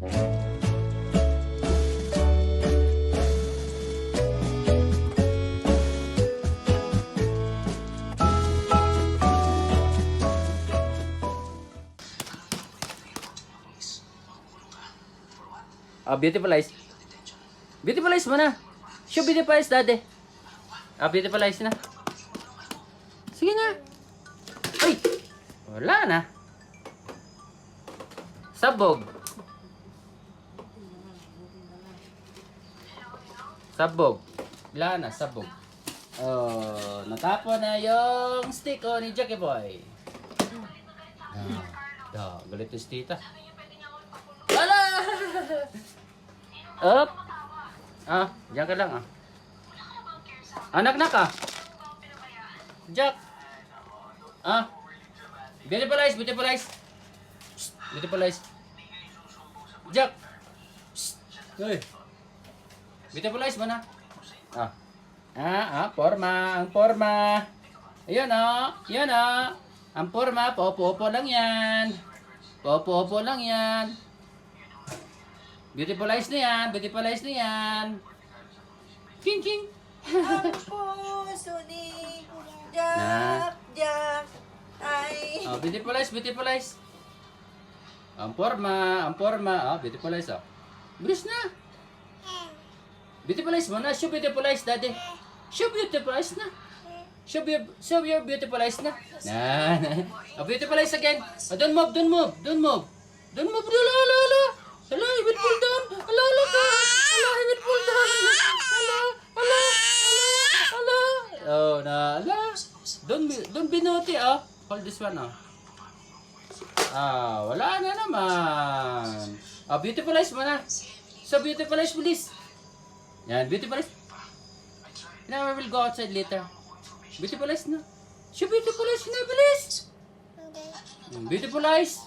Ah, beautiful-eyes. Beautiful-eyes mo na. Show beautiful-eyes, daddy. Ah, beautiful-eyes na. Sige na. Ay! Wala na. Sabog. Sabog. Wala na, sabog. Oh, natapon na yung stick oh, ni Jackie Boy. Ah, da, galit yung tita. Wala! Up! Ah, diyan ka lang ah. Anak na ka. Jack. Ah. Beautiful eyes, beautiful eyes. Jack. Shh. Hey. Beautiful eyes mo na. Ah. Ah, ah, forma, ang forma. Ayun oh, yun oh. Ang forma, popo-opo lang yan. Popo-opo lang yan. Beautiful eyes na yan, beautiful eyes na yan. King, king. Ang puso ni Jack, Jack, ay... Oh, beautiful eyes, beautiful eyes. Ang forma, ang forma. Oh, beautiful eyes, oh. Bilis na. Beautiful eyes mo na. Show beautiful eyes, daddy. Show beautiful eyes na. Show, be- show your beautiful eyes na. Na, na. Oh, beautiful eyes again. Oh, don't move, don't move, don't move. Don't move. Hala, hala, hala. Hala, he will pull down. Hala, hala ka. Hala, he will pull down. Hala, hala, hala, hala. Oh, na, hala. Don't be, don't be naughty, oh. Hold this one, oh. Ah, wala na naman. Ah, beautiful eyes mo na. So, beautiful eyes, please. Yan, beautiful eyes. Now, we will go outside later. Beautiful eyes na. Show beautiful eyes na, please. Mm, Beautiful eyes.